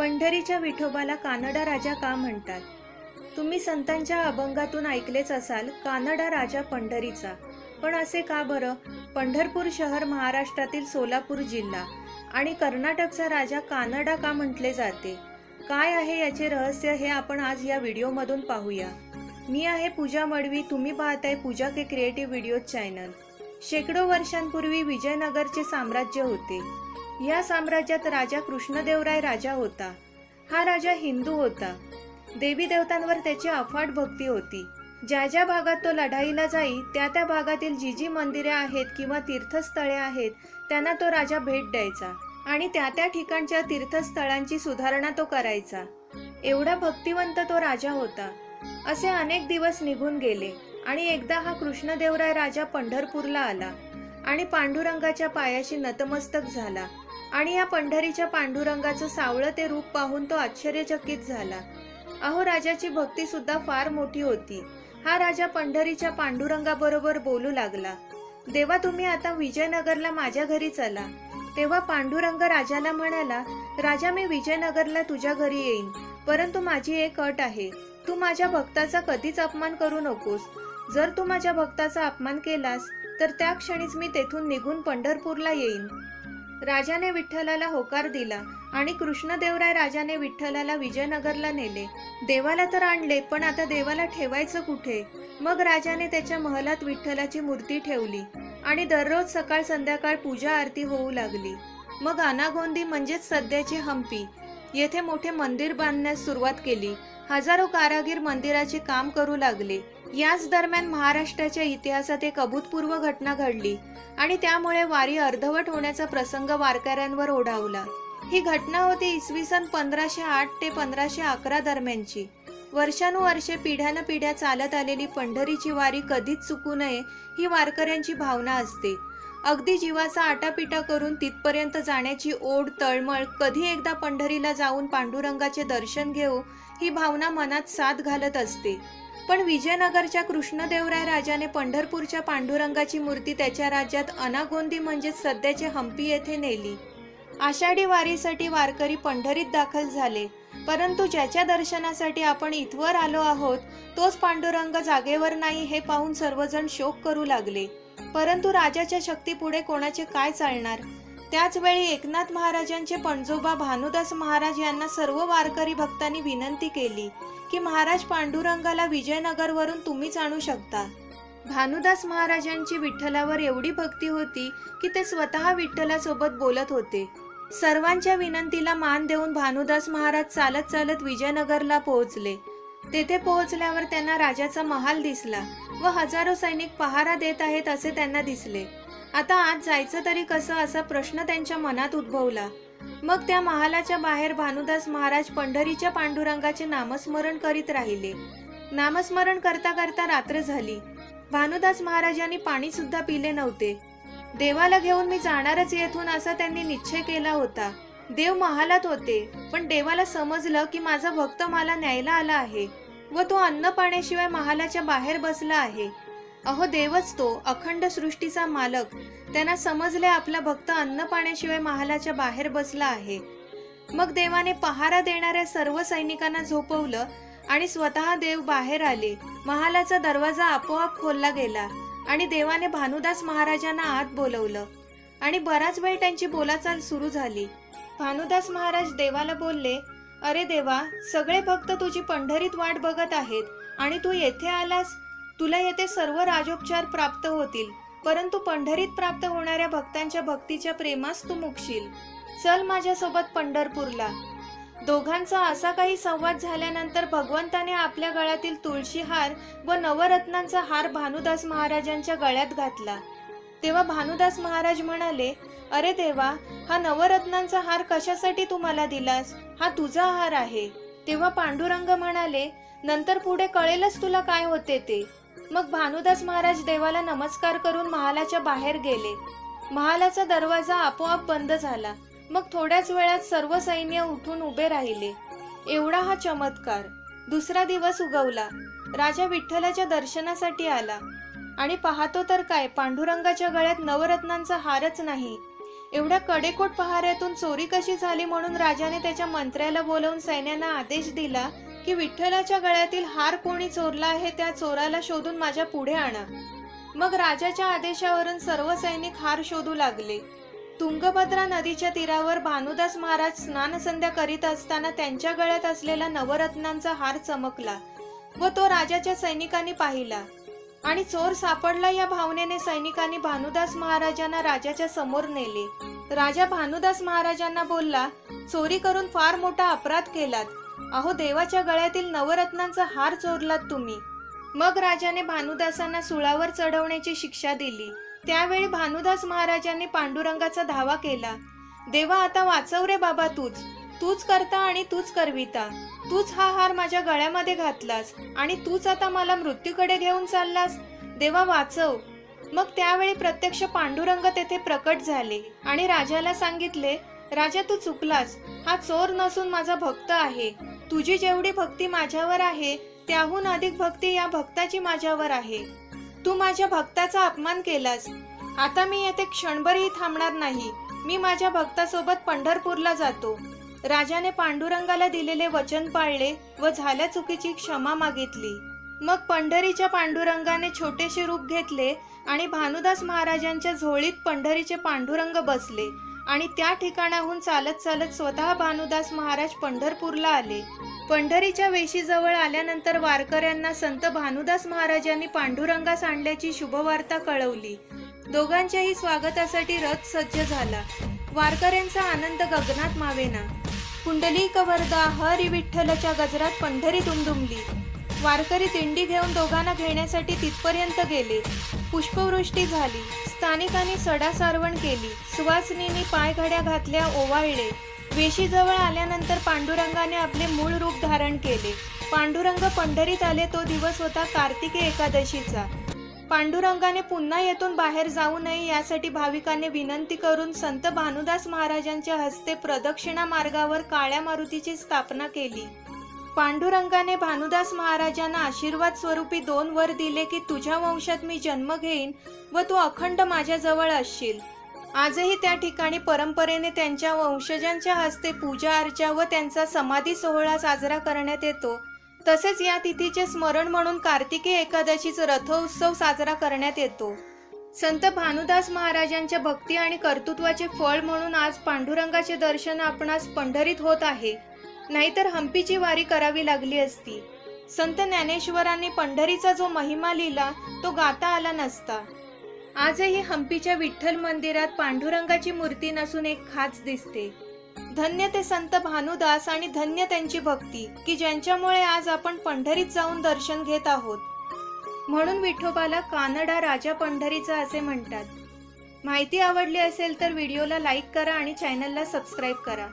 पंढरीच्या विठोबाला कानडा राजा का म्हणतात? तुम्ही संतांच्या अभंगातून ऐकलेच असाल कानडा राजा पंढरीचा. पण असे का बरं? पंढरपूर शहर महाराष्ट्रातील सोलापूर जिल्हा आणि कर्नाटकचा राजा कानडा का म्हटले जाते? काय आहे याचे रहस्य हे आपण आज या व्हिडिओमधून पाहूया. मी आहे पूजा मडवी तुम्ही पाहताय Puja K creative video channel. शेकडो वर्षांपूर्वी विजयनगरचे साम्राज्य होते. या साम्राज्यात राजा कृष्णदेवराय राजा होता. हा राजा हिंदू होता. देवी देवतांवर त्याची अफाट भक्ती होती. ज्या ज्या भागात तो लढाईला जाई त्या त्या भागातील जी जी मंदिरे आहेत किंवा तीर्थस्थळे आहेत त्यांना तो राजा भेट द्यायचा आणि त्या त्या ठिकाणच्या तीर्थस्थळांची सुधारणा तो करायचा. एवढा भक्तिवंत तो राजा होता. असे अनेक दिवस निघून गेले आणि एकदा हा कृष्णदेवराय राजा पंढरपूरला आला. आणि पांडुरंगाच्या पायाशी नतमस्तक झाला आणि या पंढरीच्या पांडुरंगाचं सावळं ते रूप पाहून तो आश्चर्यचकित झाला. अहो राजाची भक्ती सुद्धा फार मोठी होती. हा राजा पंढरीच्या पांडुरंगाबरोबर बोलू लागला. देवा तुम्ही आता विजयनगरला माझ्या घरी चला. तेव्हा पांडुरंग राजाला म्हणाला राजा मी विजयनगरला तुझ्या घरी येईन. परंतु माझी एक अट आहे. तू माझ्या भक्ताचा कधीच अपमान करू नकोस. जर तू माझ्या भक्ताचा अपमान केलास तर त्या क्षणीच मी तेथून निघून पंढरपूरला येईन. राजाने विठ्ठलाला होकार दिला आणि कृष्णदेवराय राजाने विठ्ठलाला विजयनगरला नेले. देवाला तर आणले पण आता देवाला ठेवायचं कुठे? मग राजाने त्याच्या महलात विठ्ठलाची मूर्ती ठेवली आणि दररोज सकाळ संध्याकाळ पूजा आरती होऊ लागली. मग अनागोंदी म्हणजेच सध्याची हम्पी येथे मोठे मंदिर बांधण्यास सुरुवात केली. हजारो कारागीर मंदिराचे काम करू लागले. याच दरम्यान महाराष्ट्राच्या इतिहासात एक अभूतपूर्व घटना घडली आणि त्यामुळे वारी अर्धवट होण्याचा प्रसंग वारकऱ्यांवर ओढावला. ही घटना होती इसवी सन पंधराशे आठ ते पंधराशे अकरा दरम्यानची. वर्षानुवर्षे पिढ्यानं पिढ्या चालत आलेली पंढरीची वारी कधीच चुकू नये ही वारकऱ्यांची भावना असते. अगदी जीवाचा आटापिटा करून तिथपर्यंत जाण्याची ओढ तळमळ कधी एकदा पंढरीला जाऊन पांडुरंगाचे दर्शन घेऊ ही भावना मनात साथ घालत असते. पण विजयनगरच्या कृष्णदेवराय राजाने पंढरपूरच्या पांडुरंगाची मूर्ती त्याच्या राज्यात अनागोंदी म्हणजेच सध्याचे हम्पी येथे नेली. आषाढी वारीसाठी वारकरी पंढरीत दाखल झाले. परंतु ज्याच्या दर्शनासाठी आपण इथवर आलो आहोत तोच पांडुरंग जागेवर नाही हे पाहून सर्वजण शोक करू लागले. परंतु राजाच्या शक्तीपुढे कोणाचे काय चालणार? त्याचवेळी एकनाथ महाराजांचे पणजोबा भानुदास महाराज यांना सर्व वारकरी भक्तांनी विनंती केली की महाराज पांडुरंगाला विजयनगरवरून तुम्हीच आणू शकता. भानुदास महाराजांची विठ्ठलावर एवढी भक्ती होती की ते स्वतः विठ्ठलासोबत बोलत होते. सर्वांच्या विनंतीला मान देऊन भानुदास महाराज चालत चालत विजयनगरला पोहोचले. तेथे पोहोचल्यावर त्यांना राजाचा महाल दिसला व हजारो सैनिक पहारा देत आहेत असे त्यांना दिसले. आता आज जायचं तरी कसं असा प्रश्न त्यांच्या मनात उद्भवला. मग त्या महालाच्या बाहेर भानुदास महाराज पंढरीच्या पांडुरंगाचे नामस्मरण करीत राहिले. नामस्मरण करता करता रात्र झाली. भानुदास महाराजांनी पाणी सुद्धा पिले नव्हते. देवाला घेऊन मी जाणारच येथून असा त्यांनी निश्चय केला होता. देव महालात होते. पण देवाला समजलं की माझा भक्त मला न्यायला आला आहे व तो अन्न पाण्याशिवाय महालाच्या बाहेर बसला आहे. अहो देवच तो अखंड सृष्टीचा मालक. त्यांना समजले आपला भक्त अन्न पाण्याशिवाय महालाच्या बाहेर बसला आहे. मग देवाने पहारा देणाऱ्या सर्व सैनिकांना झोपवलं आणि स्वतः देव बाहेर आले. महालाचा दरवाजा आपोआप खोलला गेला आणि देवाने भानुदास महाराजांना आत बोलवलं. आणि बराच वेळ त्यांची बोलाचाल सुरू झाली. भानुदास महाराज देवाला बोलले अरे देवा सगळे भक्त तुझी पंढरीत वाट बघत आहेत आणि तू येथे आलास? तुला येथे सर्व राजोपचार प्राप्त होतील परंतु पंढरीत प्राप्त होणाऱ्या भक्तांच्या भक्तीच्या प्रेमास तू मुकशील. चल माझ्यासोबत पंढरपूरला. दोघांचा असा काही संवाद झाल्यानंतर भगवंताने आपल्या गळ्यातील तुळशी हार व नवरत्नांचा हार भानुदास महाराजांच्या गळ्यात घातला. तेव्हा भानुदास महाराज म्हणाले अरे देवा हा नवरत्नांचा हार कशासाठी तू मला दिलास? हा तुझा हार आहे. तेव्हा पांडुरंग म्हणाले नंतर पुढे कळेलच तुला काय होते ते. मग भानुदास महाराज देवाला नमस्कार करून महालाच्या बाहेर गेले. महालाचा दरवाजा आपोआप बंद झाला. मग थोड्याच वेळात सर्व सैन्य उठून उभे राहिले. एवढा हा चमत्कार. दुसरा दिवस उगवला. राजा विठ्ठलाच्या दर्शनासाठी आला. आणि पाहतो तर काय पांडुरंगाच्या गळ्यात नवरत्नांचा हारच नाही. एवढ्या कडेकोट पहाऱ्यातून चोरी कशी झाली म्हणून राजाने त्याच्या मंत्र्याला बोलवून सैन्यांना आदेश दिला की विठ्ठलाच्या गळ्यातील हार कोणी चोरला आहे त्या चोराला शोधून माझ्या पुढे आणा. मग राजाच्या आदेशावरून सर्व सैनिक हार शोधू लागले. तुंगभद्रा नदीच्या तीरावर भानुदास महाराज स्नान संध्या करीत असताना त्यांच्या गळ्यात असलेला नवरत्नांचा हार चमकला व तो राजाच्या सैनिकांनी पाहिला. आणि चोर सापडला या भावनेने सैनिकांनी भानुदास महाराजांना राजाच्या समोर नेले. राजा भानुदास महाराजांना बोलला चोरी करून फार मोठा अपराध केलात. अहो देवाच्या गळ्यातील नवरत्नांचा हार चोरलात तुम्ही. मग राजाने भानुदासांना सुळावर चढवण्याची शिक्षा दिली. त्यावेळी भानुदास महाराजांनी पांडुरंगाचा धावा केला. देवा आता वाचव रे बाबा तूच. तूच करता आणि तूच करविता. तूच हा हार माझ्या गळ्यामध्ये घातलास आणि तूच आता मला मृत्यूकडे घेऊन चाललास. देवा वाचव. मग त्यावेळी प्रत्यक्ष पांडुरंग तेथे प्रकट झाले आणि राजाला सांगितले राजा तू चुकलास. हा चोर नसून माझा भक्त आहे. तुझी जेवढी भक्ती माझ्यावर आहे त्याहून अधिक भक्ती या भक्ताची माझ्यावर आहे. तू माझ्या भक्ताचा अपमान केलास. आता मी येथे क्षणभरही थांबणार नाही. मी माझ्या भक्तासोबत पंढरपूरला जातो. राजाने पांडुरंगाला दिलेले वचन पाळले व झाल्या चुकीची क्षमा मागितली. मग पंढरीच्या पांडुरंगाने छोटेसे रूप घेतले आणि भानुदास महाराजांच्या झोळीत पंढरीचे पांडुरंग बसले आणि त्या ठिकाणाहून चालत चालत स्वतः भानुदास महाराज पंढरपूरला आले. पंढरीच्या वेशीजवळ आल्यानंतर वारकऱ्यांना संत भानुदास महाराजांनी पांडुरंगास आणल्याची शुभवार्ता कळवली. दोघांच्याही स्वागतासाठी रथ सज्ज झाला. वारकऱ्यांचा आनंद गगनात मावेना. कुंडलिक वरदा हरी विठ्ठलच्या गजरात पंढरी दुमदुमली. वारकरी दिंडी घेऊन दोघांना घेण्यासाठी तिथपर्यंत गेले. पुष्पवृष्टी झाली. स्थानिकांनी सडा सारवण केली. सुवासिनींनी पायघड्या घातल्या ओवाळले. वेशीजवळ आल्यानंतर पांडुरंगाने आपले मूळ रूप धारण केले. पांडुरंग पंढरीत आले तो दिवस होता कार्तिकी एकादशीचा. पांडुरंगाने पुन्हा येथून बाहेर जाऊ नये यासाठी भाविकांनी विनंती करून संत भानुदास महाराजांच्या हस्ते प्रदक्षिणा मार्गावर काळ्या मारुतीची स्थापना केली. पांडुरंगाने भानुदास महाराजांना आशीर्वाद स्वरूपी दोन वर दिले की तुझ्या वंशात मी जन्म घेईन व तू अखंड माझ्याजवळ असशील. आजही त्या ठिकाणी परंपरेने त्यांच्या वंशजांच्या हस्ते पूजा अर्चा व त्यांचा समाधी सोहळा साजरा करण्यात येतो. तसेच या तिथीचे स्मरण म्हणून कार्तिकी एकादशीचा रथोत्सव साजरा करण्यात येतो. संत भानुदास महाराजांच्या भक्ती आणि कर्तृत्वाचे फळ म्हणून आज पांडुरंगाचे दर्शन आपणास पंढरीत होत आहे. नाहीतर हंपीची वारी करावी लागली असती. संत ज्ञानेश्वरांनी पंढरीचा जो महिमा लिहिला तो गाता आला नसता. आजही हंपीच्या विठ्ठल मंदिरात पांडुरंगाची मूर्ती नसून एक खाच दिसते. धन्य ते संत भानुदास आणि धन्य त्यांची भक्ती की ज्यांच्यामुळे आज आपण पंढरीत जाऊन दर्शन घेत आहोत. म्हणून विठोबाला कानडा राजा पंढरीचा असे म्हणतात. माहिती आवडली असेल तर व्हिडिओला लाईक करा आणि चॅनलला सबस्क्राईब करा.